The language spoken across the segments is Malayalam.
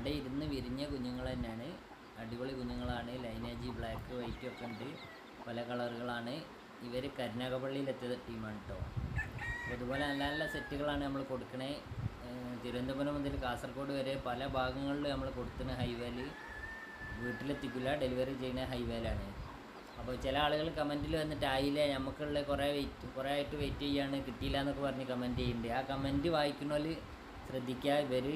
അട ഇരുന്ന് വിരിഞ്ഞ കുഞ്ഞുങ്ങൾ തന്നെയാണ്. അടിപൊളി കുഞ്ഞുങ്ങളാണ്. ലൈനേജ് ബ്ലാക്ക് വൈറ്റ് ഒക്കെ ഉണ്ട്. പല കളറുകളാണ് ഇവർ കരുനാഗപ്പള്ളിയിലെത്തിയ ടീമാണ് കേട്ടോ അതുപോലെ നല്ല നല്ല സെറ്റുകളാണ് നമ്മൾ കൊടുക്കണേ. തിരുവനന്തപുരം മുതൽ കാസർഗോഡ് വരെ പല ഭാഗങ്ങളിൽ നമ്മൾ കൊടുക്കുന്ന ഹൈവേയിൽ വീട്ടിലെത്തിക്കില്ല ഡെലിവറി ചെയ്യുന്ന ഹൈവേലാണ് അപ്പോൾ ചില ആളുകൾ കമന്റിൽ വന്നിട്ട് ആയില്ല നമുക്കുള്ള കുറേ വെയിറ്റ് കുറേ ആയിട്ട് വെയിറ്റ് ചെയ്യാണ് കിട്ടിയില്ല എന്നൊക്കെ പറഞ്ഞ് കമന്റ് ചെയ്യുന്നുണ്ട്. ആ കമന്റ് വായിക്കുന്നതിൽ ശ്രദ്ധിക്കുക ഇവർ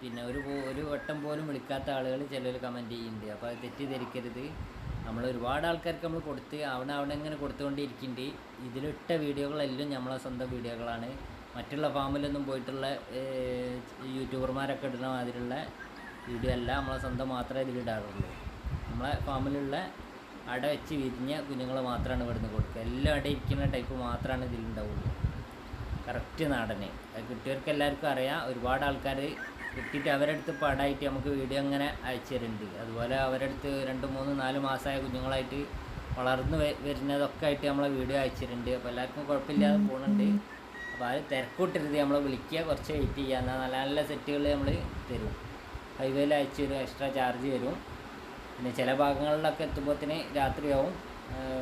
പിന്നെ ഒരു ഒരു വട്ടം പോലും വിളിക്കാത്ത ആളുകൾ ചിലർ കമന്റ് ചെയ്യുന്നുണ്ട്. അപ്പോൾ അത് തെറ്റിദ്ധരിക്കരുത്. നമ്മൾ ഒരുപാട് ആൾക്കാർക്ക് നമ്മൾ കൊടുത്ത് അവിടെ അവിടെ ഇങ്ങനെ കൊടുത്തുകൊണ്ടിരിക്കുന്നുണ്ട്. ഇതിലിട്ട വീഡിയോകളെല്ലാം നമ്മളെ സ്വന്തം വീഡിയോകളാണ്. മറ്റുള്ള ഫാമിലൊന്നും പോയിട്ടുള്ള യൂട്യൂബർമാരൊക്കെ ഇടുന്ന മാതിരിയുള്ള വീഡിയോ അല്ല നമ്മളെ സ്വന്തം മാത്രമേ ഇതിലിടാറുള്ളൂ നമ്മളെ ഫാമിലുള്ള അട വെച്ച് വിരിഞ്ഞ കുഞ്ഞുങ്ങൾ മാത്രമാണ് ഇവിടുന്ന് കൊടുക്കുക. എല്ലാം അട ഇരിക്കുന്ന ടൈപ്പ് മാത്രമാണ് ഇതിലുണ്ടാവുള്ളൂ. കറക്റ്റ് നാടനെ. കിട്ടിയവർക്ക് എല്ലാവർക്കും അറിയാം. ഒരുപാട് ആൾക്കാർ കിട്ടിയിട്ട് അവരുടെ അടുത്ത് പാടായിട്ട് നമുക്ക് വീഡിയോ അങ്ങനെ അയച്ചു തരുന്നുണ്ട്. അതുപോലെ അവരുടെ അടുത്ത് രണ്ട് മൂന്ന് നാല് മാസമായ കുഞ്ഞുങ്ങളായിട്ട് വളർന്ന് വരുന്നതൊക്കെ ആയിട്ട് നമ്മളെ വീഡിയോ അയച്ചു തരുന്നുണ്ട്. അപ്പോൾ എല്ലാവർക്കും കുഴപ്പമില്ലാതെ പോകുന്നുണ്ട് അപ്പോൾ അത് തിരക്കൂട്ടരുത്. നമ്മളെ വിളിക്കുക കുറച്ച് വെയിറ്റ് ചെയ്യുക. എന്നാൽ നല്ല നല്ല സെറ്റുകൾ നമ്മൾ തരും. ഹൈവേയിൽ അയച്ചു തരും എക്സ്ട്രാ ചാർജ് തരും. പിന്നെ ചില ഭാഗങ്ങളിലൊക്കെ എത്തുമ്പോഴത്തേന് രാത്രിയാവും.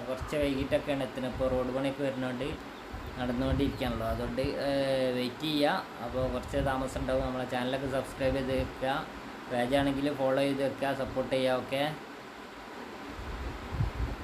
കുറച്ച് വൈകിട്ടൊക്കെയാണ് എത്തുന്നത്. ഇപ്പോൾ റോഡ് പണിയൊക്കെ വരുന്നതുകൊണ്ട് നടന്നുകൊണ്ടിരിക്കുകയാണല്ലോ. അതുകൊണ്ട് വെയിറ്റ് ചെയ്യുക. അപ്പോൾ കുറച്ച് താമസം ഉണ്ടാവും നമ്മളെ ചാനലൊക്കെ സബ്സ്ക്രൈബ് ചെയ്ത് വെക്കുക. പേജാണെങ്കിൽ ഫോളോ ചെയ്ത് വെക്കുക. സപ്പോർട്ട് ചെയ്യുക. ഓക്കെ